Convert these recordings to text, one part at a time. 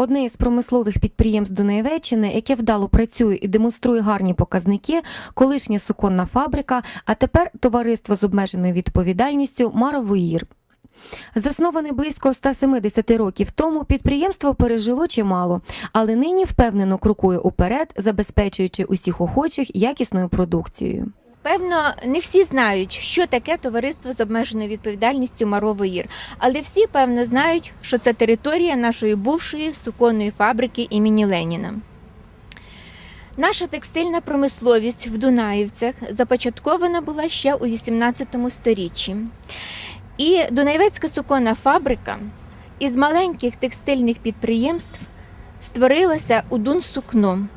Одне із промислових підприємств Дунаєвеччини, яке вдало працює і демонструє гарні показники, колишня суконна фабрика, а тепер товариство з обмеженою відповідальністю Маровоїр. Засноване близько 170 років тому, підприємство пережило чимало, але нині впевнено крокує уперед, забезпечуючи усіх охочих якісною продукцією. Певно, не всі знають, що таке товариство з обмеженою відповідальністю Маровоїр, але всі певно знають, що це територія нашої бувшої суконної фабрики імені Леніна. Наша текстильна промисловість в Дунаївцях започаткована була ще у 18 сторіччі. І Дунаєвецька суконна фабрика із маленьких текстильних підприємств створилася у Дунсукно.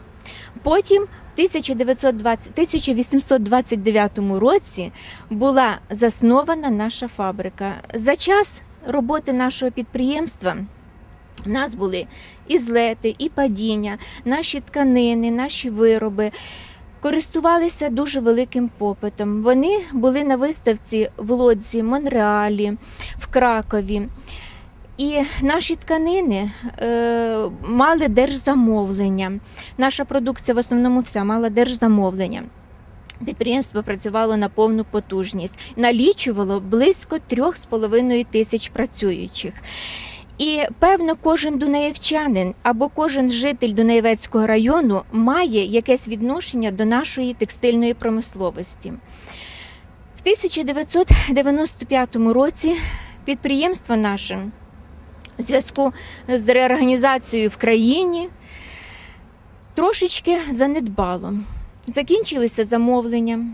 Потім в 1829 році була заснована наша фабрика. За час роботи нашого підприємства в нас були і злети, і падіння, наші тканини, наші вироби. Користувалися дуже великим попитом. Вони були на виставці в Лодзі, Монреалі, в Кракові. І наші тканини е, мали держзамовлення. Наша продукція в основному вся мала держзамовлення. Підприємство працювало на повну потужність, налічувало близько 3,5 тисяч працюючих. І певно, кожен дунаєвчанин або кожен житель Дунаєвецького району має якесь відношення до нашої текстильної промисловості. В 1995 році підприємство наше в зв'язку з реорганізацією в країні трошечки занедбало. Закінчилися замовлення,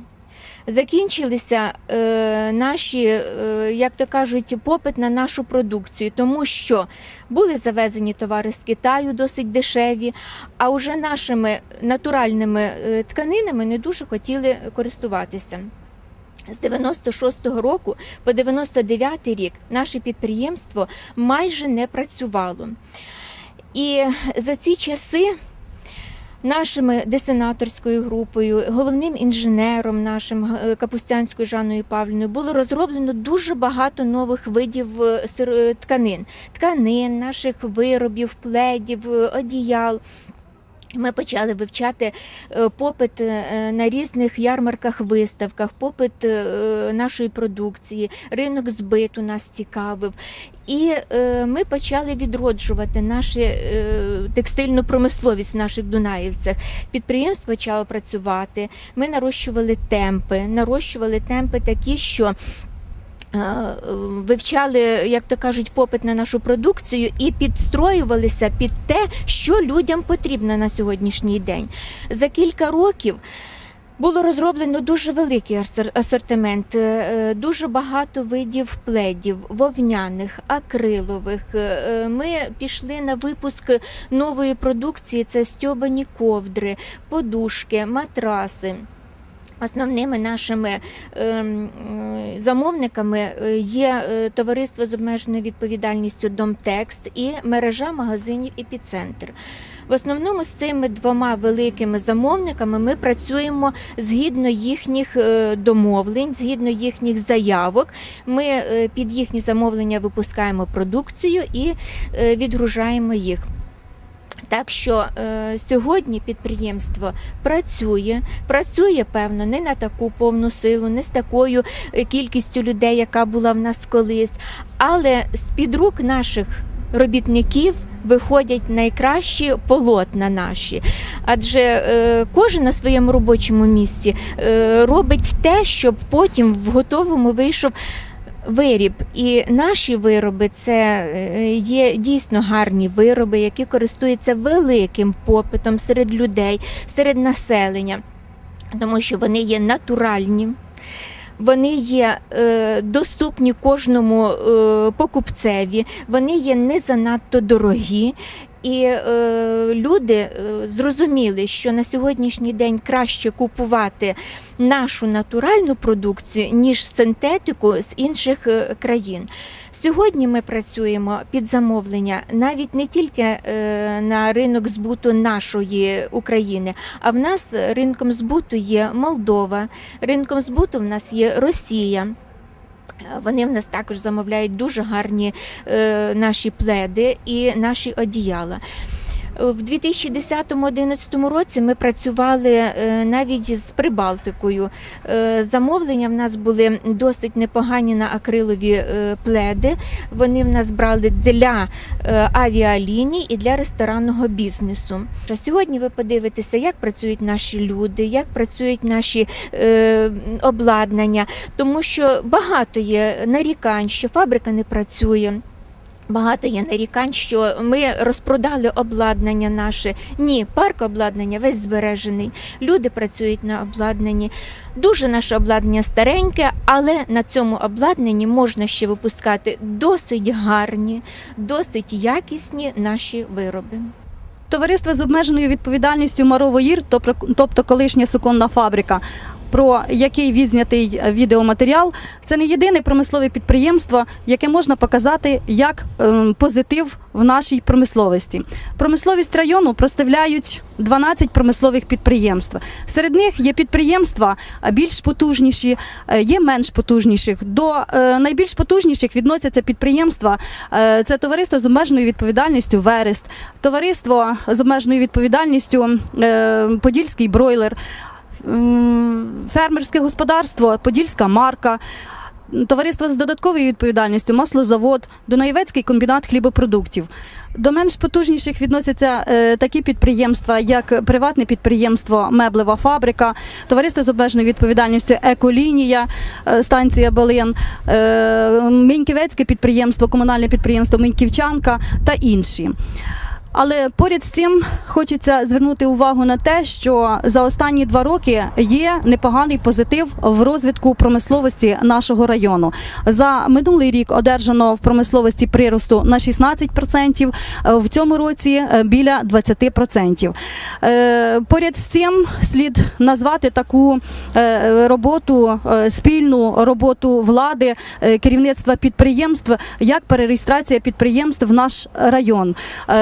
закінчилися е, наші, е, як то кажуть, попит на нашу продукцію, тому що були завезені товари з Китаю досить дешеві, а вже нашими натуральними е, тканинами не дуже хотіли користуватися. З 96-го року по 99-й рік наше підприємство майже не працювало. І за ці часи нашими десенаторською групою, головним інженером нашим е, Капустянською Жанною Павліною, було розроблено дуже багато нових видів е, е, тканин, тканин, наших виробів, пледів, одіял. Ми почали вивчати е, попит е, на різних ярмарках, виставках, попит е, нашої продукції, ринок збиту нас цікавив. І ми почали відроджувати нашу текстильну промисловість в наших Дунаївцях. Підприємство почало працювати. Ми нарощували темпи, нарощували темпи такі, що вивчали, як то кажуть, попит на нашу продукцію і підстроювалися під те, що людям потрібно на сьогоднішній день. За кілька років. Було розроблено дуже великий асор- асортимент, е, е, дуже багато видів пледів, вовняних, акрилових. Е, е, Ми пішли на випуск нової продукції: це стьобані ковдри, подушки, матраси. Основними нашими ем, е, замовниками е, є е, товариство з обмеженою відповідальністю Домтекст і мережа магазинів Епіцентр. В основному з цими двома великими замовниками ми працюємо згідно їхніх домовлень, згідно їхніх заявок. Ми під їхні замовлення випускаємо продукцію і відгружаємо їх. Так що е, сьогодні підприємство працює, працює певно не на таку повну силу, не з такою е, кількістю людей, яка була в нас колись, але з під рук наших робітників виходять найкращі полотна наші. Адже е, кожен на своєму робочому місці е, робить те, щоб потім в готовому вийшов. Виріб і наші вироби це е, є дійсно гарні вироби, які користуються великим попитом серед людей, серед населення, тому що вони є натуральні. Вони є е, доступні кожному е, покупцеві, вони є не занадто дорогі І е, люди е, зрозуміли, що на сьогоднішній день краще купувати нашу натуральну продукцію, ніж синтетику з інших е, країн. Сьогодні ми працюємо під замовлення навіть не тільки е, на ринок збуту нашої України, а в нас ринком збуту є Молдова, ринком збуту в нас є Росія. Вони в нас також замовляють дуже гарні е, наші пледи і наші одіяла. В 2010-2011 році ми працювали е, навіть з Прибалтикою. Е, Замовлення в нас були досить непогані на акрилові е, пледи. Вони в нас брали для авіаліній і для ресторанного бізнесу. Сьогодні ви подивитеся, як працюють наші люди, як працюють наші обладнання, тому що багато є нарікань, що фабрика не працює. Багато є нарікань, що ми розпродали обладнання наше. Ні, парк обладнання весь збережений. Люди працюють на обладнанні. Дуже наше обладнання стареньке, але на цьому обладнанні можна ще випускати досить гарні, досить якісні наші вироби. Товариство з обмеженою відповідальністю Маровоїр, тобто- колишня суконна фабрика, про який відзнятий відеоматеріал, це не єдине промислове підприємство, яке можна показати як ем, позитив в нашій промисловості. Промисловість району представляють 12 промислових підприємств. Серед них є підприємства е, більш потужніші, е, є менш потужніших. До е, найбільш потужніших відносяться підприємства. е, Це товариство з обмеженою відповідальністю Верест, товариство з обмеженою відповідальністю е, Подільський бройлер, фермерське господарство Подільська марка. Товариство з додатковою відповідальністю маслозавод, Дунаєвецький комбінат хлібопродуктів. До менш потужніших відносяться е, такі підприємства, як приватне підприємство Меблева фабрика, товариство з обмеженою відповідальністю Еколінія, е, станція Балин, е, Міньківецьке підприємство, комунальне підприємство Міньківчанка та інші. Але поряд з цим хочеться звернути увагу на те, що за останні два роки є непоганий позитив в розвитку промисловості нашого району. За минулий рік одержано в промисловості приросту на 16%, е, в цьому році е, біля 20%. Е, Поряд з цим слід назвати таку е, роботу, спільну роботу влади, керівництва підприємств, як перереєстрація підприємств в наш район.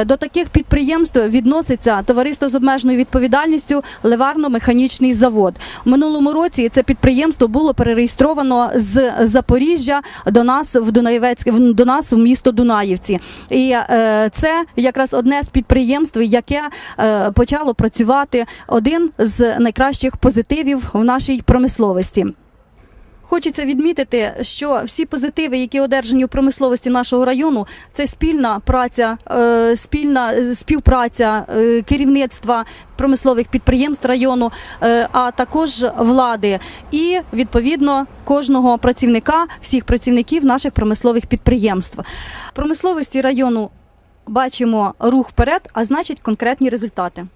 До таких підприємств відноситься товариство з обмеженою відповідальністю Леварно-механічний завод. У минулому році це підприємство було перереєстровано з Запоріжжя до нас в Дунаєвецьке в- до нас в місто Дунаївці. І е, це якраз одне з підприємств, яке е, почало працювати один з найкращих позитивів в нашій промисловості. Хочеться відмітити, що всі позитиви, які одержані у промисловості нашого району, це спільна праця, е, спільна е, співпраця е, керівництва промислових підприємств району, а також влади і відповідно кожного працівника, всіх працівників наших промислових підприємств. Промисловості району бачимо рух вперед, а значить конкретні результати.